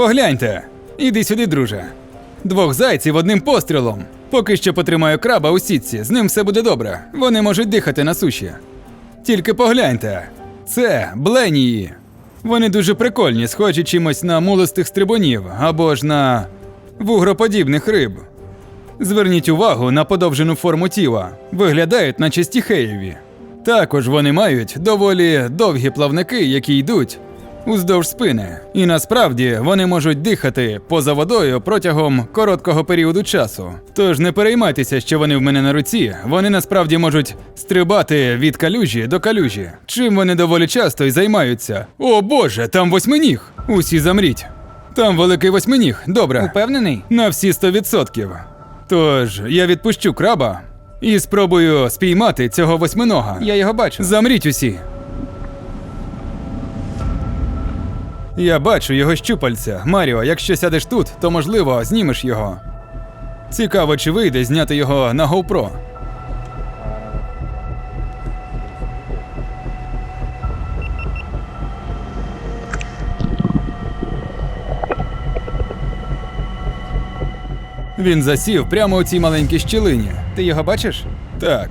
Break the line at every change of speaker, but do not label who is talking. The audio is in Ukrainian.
Погляньте. Іди сюди, друже. Двох зайців одним пострілом. Поки що потримаю краба у сітці, з ним все буде добре. Вони можуть дихати на суші. Тільки погляньте. Це бленії. Вони дуже прикольні, схожі чимось на мулистих стрибунів або ж на вугроподібних риб. Зверніть увагу на подовжену форму тіла. Виглядають наче стіхеєві. Також вони мають доволі довгі плавники, які йдуть уздовж спини. І насправді вони можуть дихати поза водою протягом короткого періоду часу. Тож не переймайтеся, що вони в мене на руці. Вони насправді можуть стрибати від калюжі до калюжі. Чим вони доволі часто й займаються. О боже, там восьминіг! Усі замріть. Там великий восьминіг, добре.
Упевнений?
На всі 100%. Тож я відпущу краба і спробую спіймати цього восьминога.
Я його бачу.
Замріть усі. Я бачу його щупальця. Маріо, якщо сядеш тут, то можливо знімеш його. Цікаво, чи вийде зняти його на GoPro. Він засів прямо у цій маленькій щілині.
Ти його бачиш?
Так,